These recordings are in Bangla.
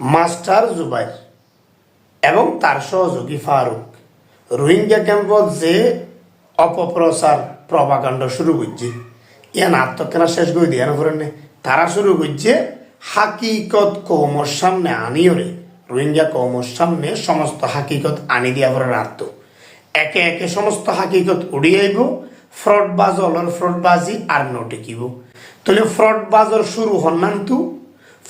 মাস্টার জুবাইর এবং তার সহযোগী ফারুক। রোহিঙ্গা ক্যাম্পত যে অপপ্রচার প্রভাকাণ্ড শুরু করছে, ইয়ান আত্মকেনা শেষ করে দিয়ে না তারা শুরু করছে, হাকিকত কৌমর সামনে আনিওরে রোহিঙ্গা কৌমর সামনে সমস্ত হাকিকত আনি দিয়া পরে রাখতো একে একে সমস্ত হাকিকত উড়িয়াইব ফ্রড বাজ অলর ফ্রড বাজি আর নটিকিব। তাহলে ফ্রড বাজর শুরু হন্নান্তু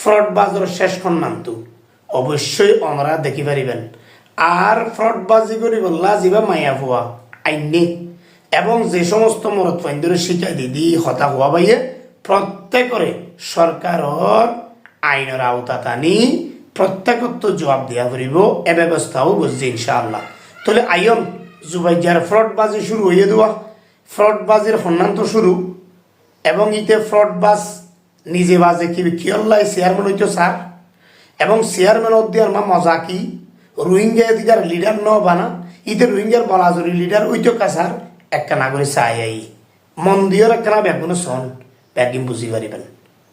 ফ্রড বাজর শেষ হন্নান্তু অবশ্যই অনরা দেখি পারিবেন। আর ফ্রড বাজি করি বললা মায়া ফুয়া। আইনে। এবং যে সমস্ত মরত ফাইন্দরে শিকাই দিদি হতা হওয়া বাইয়ে, প্রত্যেকরে সরকারর আইনের আওতা টানি প্রত্যেকত্ব জবাব দিয়া ফুরিব, এ ব্যবস্থাও বুঝছি ইনশাআল্লাহ। তাহলে আইন জুবাইজার ফ্রড বাজি শুরু হইয়ে দেওয়া। ফ্রড বাজির সন্ধান শুরু। এবং ইতে ফ্রড বাস নিজে বাজে কি? কিয়ল্লাই চেয়ারম্যান হইতো স্যার এবং চেয়ারম্যান অধ্যায়ের মা মজা কি? রোহিঙ্গা এদিকার লিডার ন বানা ইতে রোহিঙ্গার বলাজরি লিডার ওইতো কাছার একখানা করে চাই আই। মন দিয়ের একখানা ব্যাগুনো শোন ব্যাগিম বুঝি পারিবেন।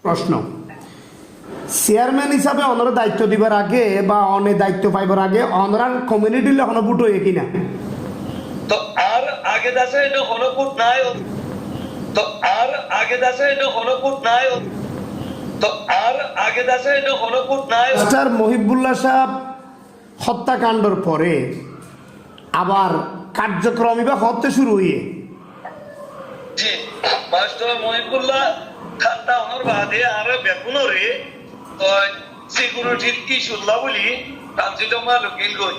প্রশ্ন। চেয়ারম্যান হিসাবে অনর দায়িত্ব দিবার আগে বা অনে দায়িত্ব পাইবার আগে অনরার কমিউনিটি বুট হয়ে কিনা? তো আর আগে দাসে এটা হনপুট নাই। তো আর আগে দাসে এটা হনপুট নাই। তো আর আগে দাসে এটা হনপুট নাই। মাস্টার মহিবুল্লাহ সাহেব হত্যাকাণ্ডর পরে আবার কার্যক্রম বা হতে শুরু হইয়ে? জি মাস্টার মহিবুল্লাহ খাতা আমার বাদে আর বেগুনো রে। তো সিকিউরিটির ইস্যুল্লাহ বলি? ট্রানজিটর মা লুকিল গই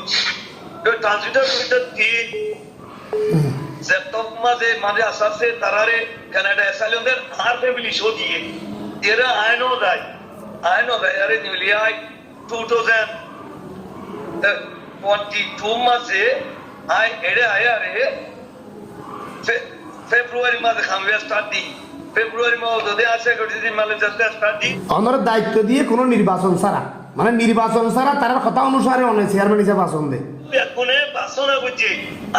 তো ট্রানজিটর সুবিধা কি সেপ্তম মাঝে মানে আসাসে তারারে কানাডা এসালিয়নদের আর ফ্যামিলি শো দিয়ে এরা আইনও দেয় আইনও দেয় আরে নিউলিয়ায় টু থাউজেন্ড টোয়েন্টি টু মাসে আই এড়ে আয় আরে ফেব্রুয়ারি মাসে খামবে স্টার্ট দি ফেব্রুয়ারি মাসে যদি আসে যদি মানে যাতে স্টার্ট দি অনর দায়িত্ব দিয়ে কোনো নির্বাচন ছাড়া মানে নির্বাচন ছাড়া তার কথা অনুসারে অনেক চেয়ারম্যান হিসেবে আসন দেয়। এখনে বাসনা বুঝছি।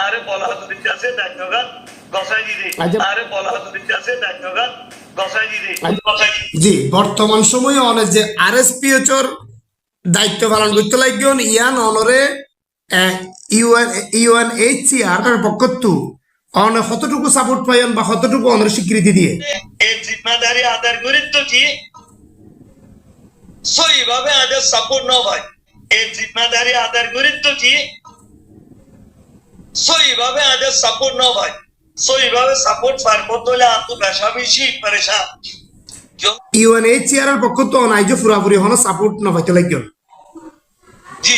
আরে বলা হাত দিতে আছে দিদি আচ্ছা। আরে বলা হাত দিতে আছে দায়িত্বগান গসাই দিদি আচ্ছা। গসাই দিদি জি বর্তমান সময়ে অনেক যে আর এস পি এইচর দায়িত্ব পালন করতে লাগিয়ন ইয়ান অনরে UN UN H C R পক্ষ তু অনে কতটুকু সাপোর্ট পাইন বা কতটুকু অনরে স্বীকৃতি দিয়ে? এই জিম্মাদারি আদার করি তো কি সইভাবে আদার সাপোর্ট ন ভাই এই জিম্মাদারি আদার করি তো কি সইভাবে আদার সাপোর্ট ন ভাই সইভাবে সাপোর্ট পার করতে হলে আত্ম বেশা বেশি পরেশান। क्यों- ইউএন এইচ সি আর পক্ষ তো অনাইজ পুরাপুরি হন সাপোর্ট ন পাইতে লাগিয়ন জি।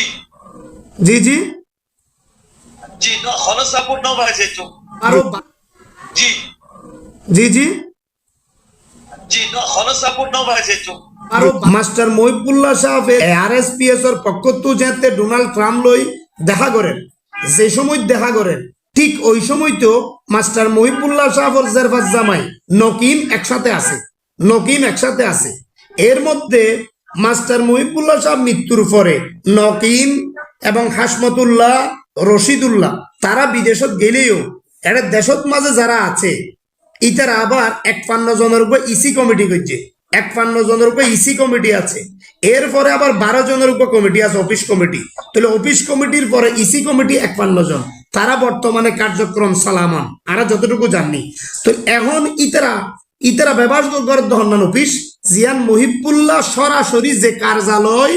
জি জি। জি ন হন সাপোর্ট ন যে তো। আরও জি। জি। জি জি। ন হন সাপোর্ট ন যে তো। মাস্টার মহিবুল্লাহ সাহেব আর এস পি এস এর পক্ষ যেতে ডোনাল্ড ট্রাম্প লই দেখা করেন, যে সময় দেখা করেন। ঠিক ওই সময় তো মাস্টার মহিবুল্লাহ সাহেবর জেরফাজ জামাই নকিম একসাথে আছে, নকিম একসাথে আছে। এর মধ্যে মাস্টার মহিবুল্লাহ সাহেব মৃত্যুর পরে নকিম এবং হাসমতুল্লাহ, রশিদুল্লাহ, তারা বিদেশত গেলেও এটা দেশত মাঝে যারা আছে, ইতারা আবার এক পান্ন জনের উপর ইসি কমিটি করছে। এক পান্ন জনের উপর ইসি কমিটি আছে। এরপরে আবার বারো জনের উপর কমিটি আছে, অফিস কমিটি। তাহলে অফিস কমিটির পরে ইসি কমিটি এক পান্ন জন। তারা বর্তমানে কার্যক্রম সালামান আরা যতটুকু জাননি। তো এখন ইতারা ইতারা ব্যবহার করে ধর্নান অফিস, জিয়ান মহিবুল্লাহ সরাসরি যে কার্যালয়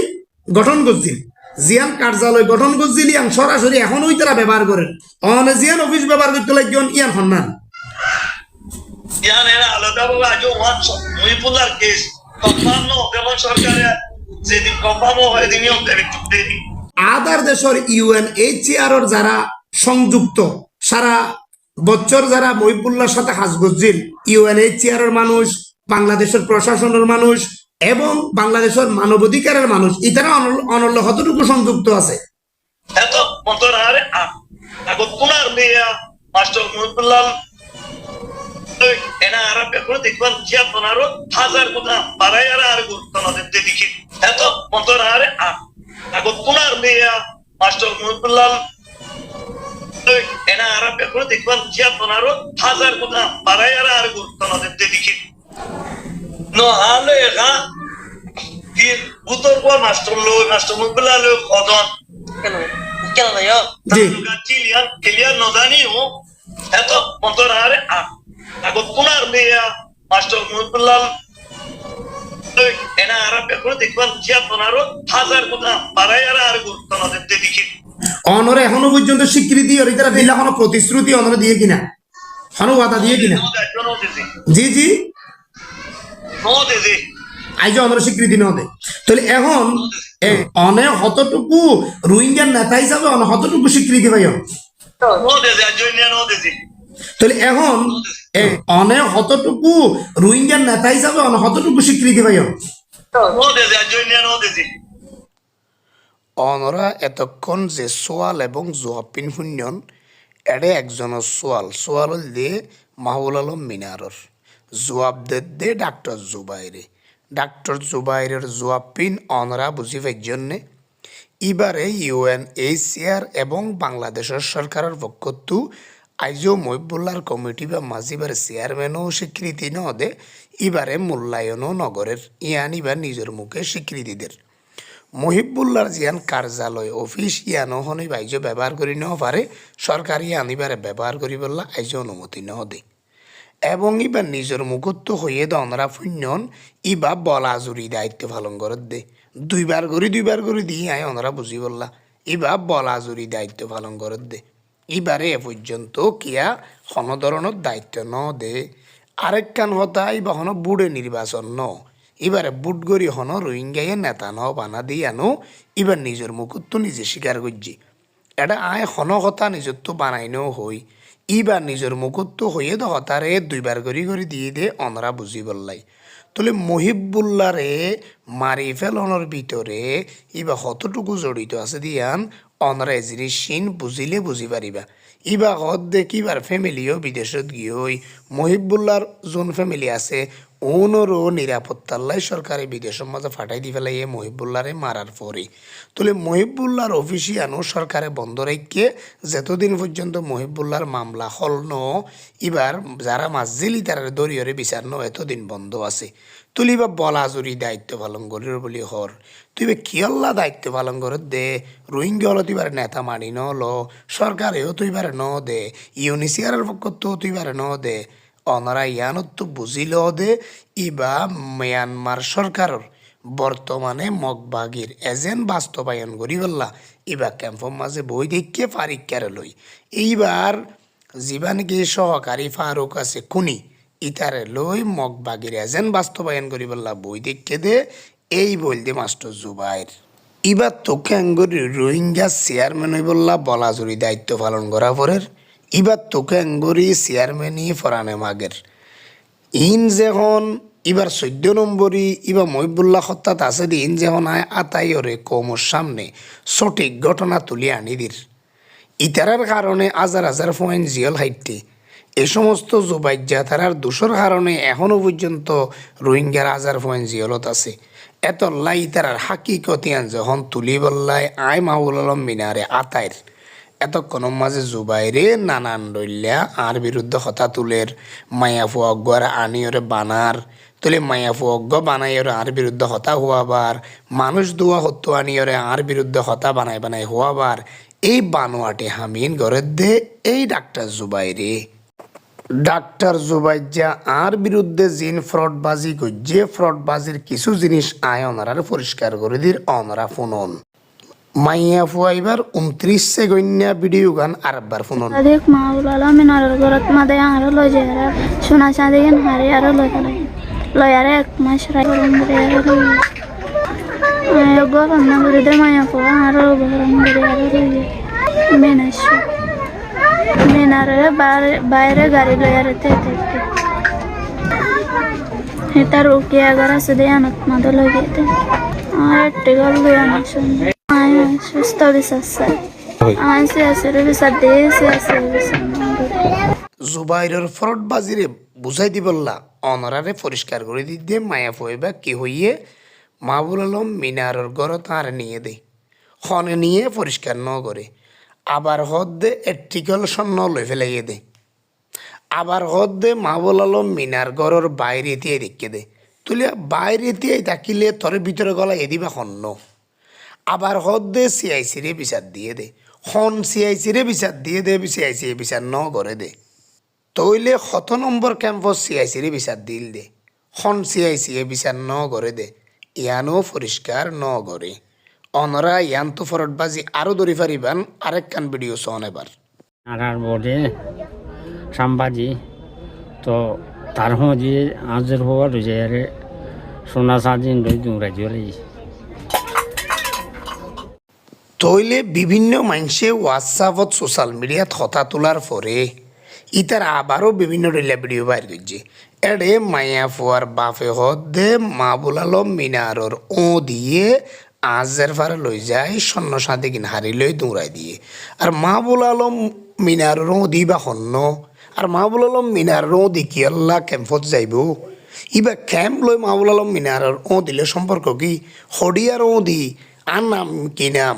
গঠন করছিল জিয়ান কার্যালয় গঠন করছিল ইয়ান সরাসরি এখন ওই তারা ব্যবহার করেন। অন জিয়ান অফিস ব্যবহার করতে লাগিয়ন ইয়ান হন্নান ইয়ান এরা আলাদাভাবে আজও ওয়ান মহিপুল্লার কেস। কনফার্ম যেমন সরকারে যেদিন কনফার্ম হয় দিনই একটু দেরি আদার দেশের ইউএন এইচসিআর যারা সংযুক্ত সারা বছর যারা মহিবুল্লাহর সাথে হাজ গজিল ইউএন এইচসিআর মানুষ বাংলাদেশের প্রশাসনের মানুষ এবং বাংলাদেশের মানবাধিকারের মানুষ ইতারা অনল্য কতটুকু সংযুক্ত আছে? এত মন্তর আরে আগত পুনার মেয়া মাস্টার মহিপুল্লাল এনা আরব করে দেখবেন জিয়া পনারো হাজার কোথা বারাই আর আর গুরুত্বনাদের দেখি। এত মন্তর আরে আগত পুনার মেয়া মাস্টার মহিপুল্লাল এনা আরব করে জিয়া পনারো হাজার কোথা বারাই আর আর গুরুত্বনাদের দেখি। hable, ja. কি বুতর কোয়া মাস্টার লো মাস্টার মুখলা লো কদন কেন? কেন ভাইয়া জি। চিলিয়ান ক্লিয়ার নজানি ও এত মন্তর আরে মেয়া মাস্টার এনা আর জিয়া হাজার কথা আর আর গুরুত্ব দেখি অনরে এখনও পর্যন্ত স্বীকৃতি ইতারা দিলে এখনও প্রতিশ্রুতি অনরে দিয়ে কিনা? হনো কথা দিয়ে কিনা? জি জি। আইজ অনরে স্বীকৃতি ন দে তাহলে এখন অনে হতটুকু রোহিঙ্গার নেতা হিসাবে অনে হতটুকু স্বীকৃতি পাই তাহলে এখন অনে হতটুকু রোহিঙ্গার নেতা হিসাবে অনে হতটুকু স্বীকৃতি পাই অনরা এতক্ষণ যে সোয়াল এবং জোয়াপিন শুন্যন এডে একজনের সোয়াল সোয়াল দে মাহুল আলম মিনারর জবাব দে দে ডাক্তার জুবাইরে ডাক্তার জুবাইরের জবাবপিন অনরা বুঝি জন্যে এবারে ইউএন এইচসিআর এবং বাংলাদেশের সরকারের পক্ষতু আইজো মহিবুল্লার কমিটি বা মাজিবার চেয়ারম্যানও স্বীকৃতি ন দে এবারে মূল্যায়নও নগরের, ইয়ান ইবার নিজের মুখে স্বীকৃতি দের। মহিবুল্লার জিয়ান কার্যালয় অফিস ইয়ানো হনে বাইজ ব্যবহার করি ন পারে সরকারি আনিবারে ব্যবহার করি বললা আইজ অনুমতি ন দে এবং ইবার নিজের মুখত্ব হইয়ে দনরা ফুন্যন ইবা বলা জুরি দায়িত্ব পালন করত দে। দুইবার করি, দুইবার করে দিয়ে আয় অনরা বুঝি বললা, ইবা বলা জুরি দায়িত্ব পালন করত দে। ইবারে এ পর্যন্ত কিয়া হন ধরনের দায়িত্ব ন দে। আরেক কান হতা ইবা হন বুড়ে নির্বাচন ন। এবারে বুট গড়ি হন রোহিঙ্গাইয়ে নেতা ন বানা দিয়ে আনো। এবার নিজের মুখত্ব নিজে স্বীকার করছি। এটা আয় হন হতা নিজত্ব বানাইনেও হই। ইবার নিজের মুখত্ব হইয়ে তো হতারে দুইবার করি করে দিয়ে দে অনরা বুঝি বললাই। তাহলে মহিবুল্লারে মারি ফেলনের ভিতরে ইবা কতটুকু জড়িত আছে দিয়ান? অনরা এ জিনিস সিন বুঝিলে বুঝি পারিবা। ইবা হদ দেখিবার ফ্যামিলিও বিদেশত গিয়ে মহিবুল্লার যোন ফ্যামিলি আছে ওনরও নিরাপত্তাল্লাই সরকারি বিদেশের মাঝে ফাটাই দি ফেলাই এ মহিবুল্লারে মারার পরে তাহলে মহিবুল্লার অফিসিয়ানো সরকারে বন্ধ রেখে যতদিন পর্যন্ত মহিবুল্লার মামলা হল ন, এবার যারা মাঝিলি তারা দরিয়রে বিচার ন, এতদিন বন্ধ আছে। তুলি বা বলা জুরি দায়িত্ব পালন করির বলি হর। তুই বা কিয়ল্লা দায়িত্ব পালন করে দে? রোহিঙ্গা হলো তুই নেতা মানি ন ল সরকারেও তুই বারে ন দে। ইউনিসিয়ারের পক্ষ তো তুই বারে ন দে। অনারা ইয়ানত তো বুঝিল দে ইবা মিয়ানমার সরকারের। বর্তমানে মগবাগির এজেন্ট বাস্তবায়ন করি বললা, ইবা ক্যাম্পর মাঝে বই দেখিয়ে ফারিকারে লই। এইবার জীবান কি সহকারী ফারুক আছে খুনি, ইতারে লই মগবাগির এজেন্ট বাস্তবায়ন করি বললা বই দেখিয়ে দে, এই বল দে মাস্টার জুবাইর। এবার তোকে রোহিঙ্গা চেয়ারম্যান বলা জুড়ি দায়িত্ব পালন করা পরের। এবার তোকে আঙ্গুরি চেয়ারম্যানই ফরানে মাগের। ইন যখন এবার চৈদ্য নম্বরই এবার মহিবুল্লাহ হত্যাত আছে দি, ইন যখন আয় আতাই ওরে কমর সামনে সঠিক ঘটনা তুলি আনি দির ইতারার কারণে হাজার হাজার পয়েন্ট জিয়ল হাইটে। এ সমস্ত জুবাইজা তারার দোষর কারণে এখনও পর্যন্ত রোহিঙ্গার হাজার পয়েন্ট জিয়লত আছে। এত লাই তারার হাকিকতিয়ান যখন তুলি বললাই আই মাহুল আলম মিনারে আতাইর এতক্ষণের মাঝে জুবাইরে নানান রইল্যা আর বিরুদ্ধে হতা তুলের মায়াফু অজ্ঞর আনিয়রে বানার, তুলে মায়াফু অজ্ঞ বানাইয়রে আর বিরুদ্ধে হতা হওয়াবার মানুষ দোয়া হত্য আনিয়রে আর বিরুদ্ধে হতা বানাই বানাই হওয়াবার এই বানোয়াটে হামিন গড়ের দে এই ডাক্তার জুবাইরে। ডাক্তার জুবাইজা আর বিরুদ্ধে জিন ফ্রডবাজি যে ফ্রডবাজির কিছু জিনিস আয় অনারার পরিষ্কার করে দির অনারা ফোনন। মাইয়া ফুয়াইবার উনত্রিশ সেগন্যা ভিডিও গান আরবার ফোনন সাদিক মাওলালা মিনারের ঘরত মাদে আরও লই যায় সোনা চাঁদি গান হারে আরও লই ফেলাই লই আরে এক মাস রাই গরম করে আরও লই আয় গো কান্না করে দে, মায়া পো আরও গরম করে আরও লই মেনাস মেনারে বাইরে গাড়ি লই আরে তে তে হেতার ওকে আগার আছে আনত মাদে লই গেতে আর টেগল লই আনাস আয় সুস্থ বিশ্বাস। আয় সে আছে রে বিশ্বাস দে সে আছে বিশ্বাস জুবাইরের ফ্রডবাজিরে বুঝাই দি বললা অনরারে পরিষ্কার করে দি দে মায়া ফুয়াইবা কি হইয়ে মাহবুল আলম মিনারের ঘর তার নিয়ে দে। খনে নিয়ে পরিষ্কার ন করে আবার হদ দে এট্রিকল স্বর্ণ লই ফেলাইয়ে দে। আবার হদ দে মাহবুল আলম মিনার ঘরের বাইরে দিয়ে রেখে দে। তুলিয়া বাইরে দিয়ে থাকিলে তোর ভিতরে গলা এদিবা হন্য আবার হদ দে, সিআইসি রে বিচার দিয়ে দে। হন সিআইসি রে বিচার দিয়ে দে, সিআইসি বিচার ন করে দে। তইলে শত নম্বর ক্যাম্পত সিআইসি রে বিচার দিল দে। হন সিআইসি এ বিচার ন করে দে। ইয়ানো পরিষ্কার ন করে। অনরা ইয়ান তো ফরটবাজি আরও দরি পারিবান আরেক কান ভিডিও সন এবার। আনার বোর্ডে সাম্বাজি, তো তার মধ্যে আজের হওয়া রয়েছে আরে সোনা সাজিন রই দুমরা জলে তইলে বিভিন্ন মানুষে হোয়াটসঅ্যাপত সোশ্যাল মিডিয়াত হতা তোলার পরে ইতার আবারও বিভিন্ন রিলা ভিডিও বাইর করছে এডে মায়া ফুয়ার বাফে দে মা বুলালম মিনারর ও দিয়ে আজের ফারে লই যায় সন্ন সাথে কিন হারি লই দৌড়াই দিয়ে। আর মা বুলালম মিনারর ও দি বা হন্য আর মা বুলালম মিনারর ও দি কি আল্লাহ ক্যাম্পত যাইব। ইবা ক্যাম্প লই মা বুলালম মিনারর ও দিলে সম্পর্ক কি? হডিয়ার ও দি আর নাম কি নাম?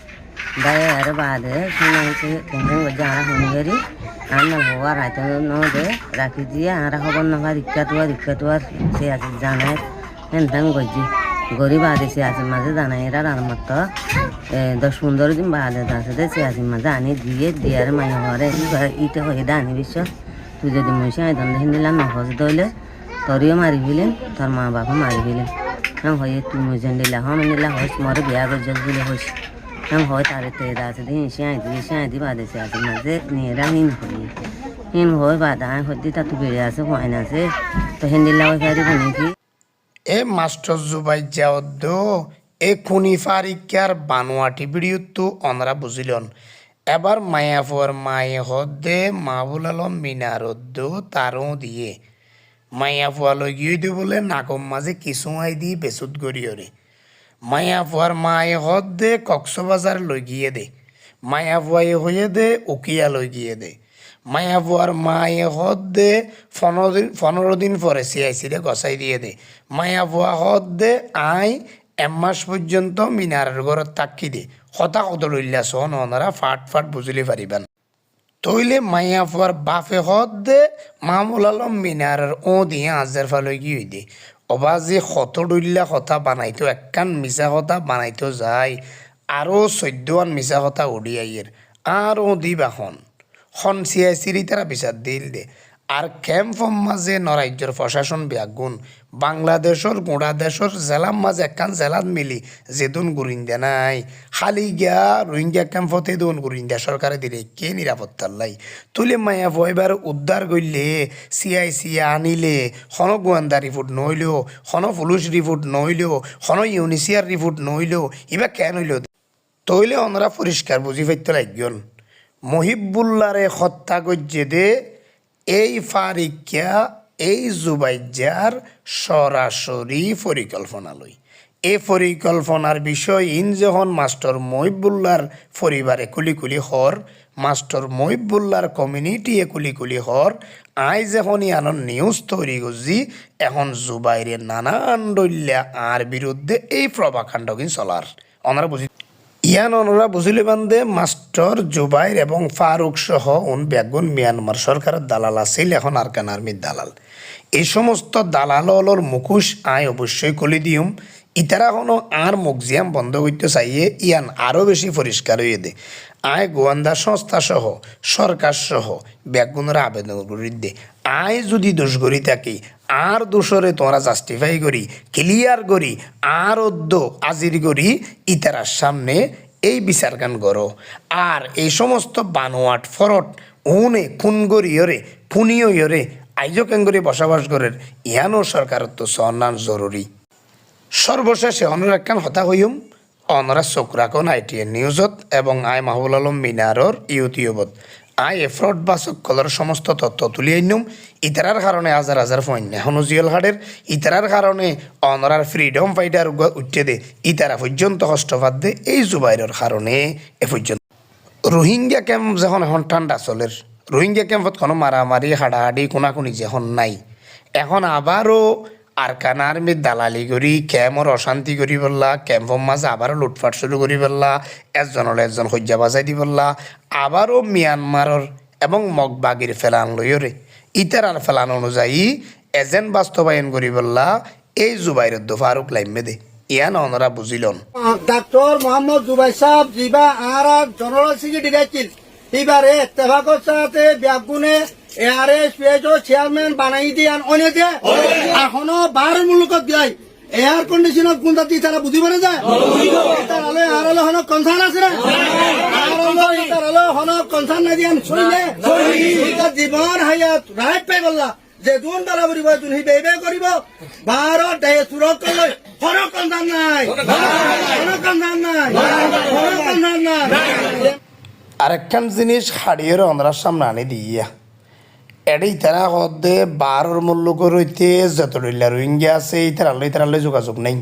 বাদে সোনা হচ্ছে কেমন গজা আমরা আর না হওয়া রাতে নদে রাখি দিয়ে আমরা খবর না হয় রিক্কা তোয়া রিক্কা তোয়ার সে আছে জানায় হেন তেন গজি গরিব আদে সে আছে মাঝে জানাই এরা আর মতো দশ পনেরো দিন বাদে দাসে সে আছে মাঝে আনি দিয়ে দিয়ার মাই হরে ইটা হয়ে দা আনি বিশ্ব তুই যদি মহিষা আই দন্দ হিন্দিলাম নহজ দইলে তরিও মারি ফেলেন তোর মা বাবা মারি ফেলেন হ্যাঁ হয়ে তুই মুজন দিলা হম নিলা হইস মরে বিয়া গজল দিলে হইস হ্যাঁ হয় তারে তে দাসে দিয়ে সে আই দিয়ে সে আই দি বাদে সে আছে মাঝে নিয়েরা হিন হই হিন হয় বাদা আই হদ্দি তা তুই বেড়ে আছে হয় না তো হিন্দিলা হয়ে ফেরি নাকি এ মাস্টার জুবাই যাওদ্দ এ খুনি ফারিকার বানোয়াটি ভিডিও তো অনরা বুঝিলন এবার মায়াফর মায়ে হদ্দে মাহবুল আলম মিনারদ্দ তারও দিয়ে মায়া ফুয়া লই গিয়ে দি বলে নাকম মাঝে কিছু আই দি বেসুত গড়িয়রে মায়া মায়ে হদ্দে কক্সবাজার লই গিয়ে দে। মায়া ফুয়াই হয়ে দে, উকিয়া লই গিয়ে দে। মায়া ফুয়ার মায়ে হদ দে, পনেরো দিন দিন পরে সিআইসিরে গসাই দিয়ে দে। মায়া ফুয়া হদ দে, আই এক মাস পর্যন্ত মিনারের ঘরত তাকি দে। হতা কত লইলা সন ফাট ফাট বুঝলি পারিবেন তইলে মাইয়া ফুয়ার বাফে হদ দে মামুল আলম মিনারের ও দিয়ে আজের ফালে কি দে। অবা যে ডুল্লা কথা বানাইতো, একখান মিছা কথা বানাইতো যায় আরও চৈদ্যৱান মিছা কথা উডিয়াইয়ের আরও দি বাখন খন চিয়াই চিৰি তাৰা বিচার দিল দে। আর ক্যাম্পম মাঝে নরাজ্যর প্রশাসন ব্যাগুণ বাংলাদেশর গোড়া দেশর জেলার মাঝে একখান জেলাত মিলি যেদুন গুরিন্দা নাই। খালি গিয়া রোহিঙ্গা ক্যাম্পতে দুন গুরিন্দা সরকারে দিলে কে নিরাপত্তার লাই। তুলে মায়া ভয়বার উদ্ধার করলে সিআই সিয়া আনিলে, হন গোয়েন্দা রিপোর্ট নইলেও, হন পুলিশ রিপোর্ট নইলেও, হন ইউনিসিয়ার রিপোর্ট নইলেও, ইবা কেন হইলেও তইলে অনরা পরিষ্কার বুঝি পাইতে লাগন মহিবুল্লারে হত্যা গজ্জে দে এই ফারিকা এই জুবাইজার সরাসরি পরিকল্পনা লই এই পরিকল্পনার বিষয় ইন যখন মাস্টার মহিবুল্লার পরিবারে কুলি কুলি হর, মাস্টার মহিবুল্লার কমিউনিটি এ কুলি হর, আই যখন আনন নিউজ তৈরি করছি, এখন জুবাইরে নানান ডল্যা আর বিরুদ্ধে এই প্রভাকাণ্ড কিন চলার। ওনারা বুঝি ইয়ান অনুরা বুঝিলিবান্দে মাস্টার জুবাইর এবং ফারুক সহ উন বেগুন মিয়ানমার সরকারের দালাল আছিল এখন আরকান আর্মির দালাল। এই সমস্ত দালাল দালালর মুখোশ আয় অবশ্যই কলি দিউম ইতারা কোনো আর মুগজিয়াম বন্ধ করতে চাইয়ে ইয়ান আরও বেশি পরিষ্কার হয়ে দে। আয় গোয়েন্দা সংস্থা সহ সরকার সহ বেগুনের আবেদন করি দে আয় যদি দোষ করি থাকি, আর দোষরে তোমরা জাস্টিফাই করি ক্লিয়ার করি, আর অদ্য আজির করি, ইতারার সামনে এই বিচার গান করো। আর এই সমস্ত বানোয়াট ফরট, উনে খুন গরিয়রে ফুনিয়রে আইজো কেঙ্গরি বসবাস করের ইহানো সরকারের তো সন্মান জরুরি। সর্বশেষে অনুরাক্ষণ হতা হইম অনরা চকুরাকন আই টি এন নিউজত এবং আই মাহবুল আলম মিনারর ইউটিউবত। আই এফ্রড বা সকলের সমস্ত তথ্য তুলি আইনুম ইতারার কারণে হাজার হাজার ফইন এখনও জিয়ল হাটের ইতারার কারণে অনরার ফ্রিডম ফাইটার উঠতে দে। ইতারা পর্যন্ত কষ্টপাত দে। এই জুবাইরের কারণে এ পর্যন্ত রোহিঙ্গা ক্যাম্প যখন এখন ঠান্ডা চলের রোহিঙ্গা ক্যাম্পত কোনো মারামারি হাডাহাডি, কোনাকুনি যখন নাই। এখন আবারও আরকান আর্মির দালালি করি ক্যাম্পর অশান্তি করি বললা ক্যাম্পর মাঝে আবারও লুটপাট শুরু করি বললা একজনের একজন শয্যা বাজাই দি বললা, আবারও মিয়ানমারর এবং মগবাগির ফেলান লইরে ইতারার ফেলান অনুযায়ী এজেন্ট বাস্তবায়ন করি বললা, এই জুবাইরদ্দ ফারুক লাইমে দে। ইয়ান অনরা বুঝিলন। ডাক্তার মোহাম্মদ জুবাই সাহেব যিবা আর জেনারেল সেক্রেটারি আছিল এবারে ইত্তেফাকর সাথে এআরএস পিএইচও চেয়ারম্যান বানাই দিয়ান অনেকে এখনও বার মুলুকত দিয়াই এয়ার কন্ডিশনত কোনটা দি তারা বুঝি যায় আর কনসার্ন আছে না? আর কনসার্ন না শুনলে জীবন যে দুন তারা বুড়িব তুন হি বেবে করিব ভারত দেহে হন কনসার্ন নাই। হন কনসার্ন নাই। হন কনসার্ন নাই। আরেকখান জিনিস হাড়িয়ে অন্ধ্রার সামনে আনি দিয়া। এটাই তারা হদে বারোর মূল্য রইতে যত রইলা রোহিঙ্গা আছে, এই তারা লই তারা লই যোগাযোগ নাই।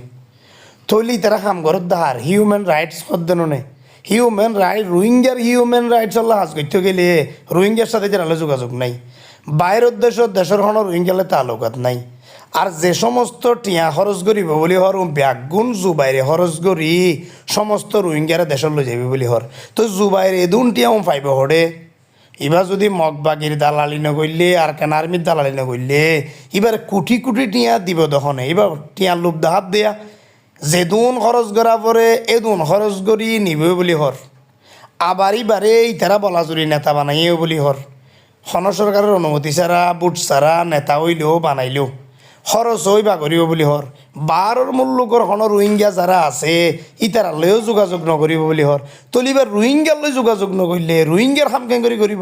তৈলি তারা কাম করত দাহার হিউম্যান রাইটস হদ্দেন নে হিউম্যান রাইট রোহিঙ্গার হিউম্যান রাইটস আল্লাহ হাজ করতে গেলে রোহিঙ্গার সাথে তারা লই যোগাযোগ নাই। বাইরের দেশত, দেশের হন রোহিঙ্গালে তালুকাত নাই। আর যে সমস্ত টিয়া খরচ করিব বলি হর ব্যাগুণ জুবাইরে খরচ করি সমস্ত রোহিঙ্গারে দেশত লৈ যাবি বুলি হর। তো জুবাইরে এদুন টিয়া ফাইব হরে। এবার যদি মগবাগির দালালি নগরলে আর কেন আর্মির দালালি নগরলে এবার কোটি কোটি টিয়া দিব দখনে এবার টিয়ার লোভ দাহাত দেয়া। যেদুন খরচ করা পরে এদুন খরচ করি নিব বুলি হর আবার এবারে ইতারা বলাজুরি নেতা বানাইও বুলি হর খন সরকারের অনুমতি ছাড়া, বুট ছাড়া নেতা হইলেও বানাইলেও। খরচ হই বাগরিব বুলি হর বারোর মূল্যকর খন রোহিঙ্গা যারা আছে ইতারা লৈও যোগাযোগ নকৰিব বুলি হর তলিবার রোহিঙ্গার লৈ যোগাযোগ নকৰিলে রোহিঙ্গার কাম কেন কৰিব,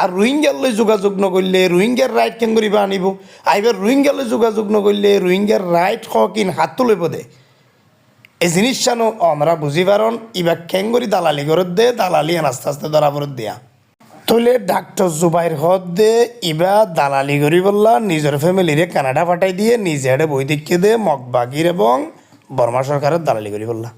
আৰু রোহিঙ্গার লৈ যোগাযোগ নকৰিলে রোহিঙ্গার রাইট কেন কৰিব আনিব আইবার রোহিঙ্গার লৈ যোগাযোগ নকৰিলে রোহিঙ্গার রাইট কিন হাত তুলিব দে এই জিনিস জানো আমরা বুঝি পারন ইবা কেঙ্গরি দালালি করত দে, দালালি আস্তে আস্তে ধরা পড়ত দিয়া। তইলে ডাক্তার জুবাইর দে, ইবা দালালি করি বললা, নিজের ফ্যামিলিরে কানাডা পাঠাই দিয়ে, নিজের দেখিয়ে দে, মগবাগির এবং বর্মা সরকারের দালালি করি বললা।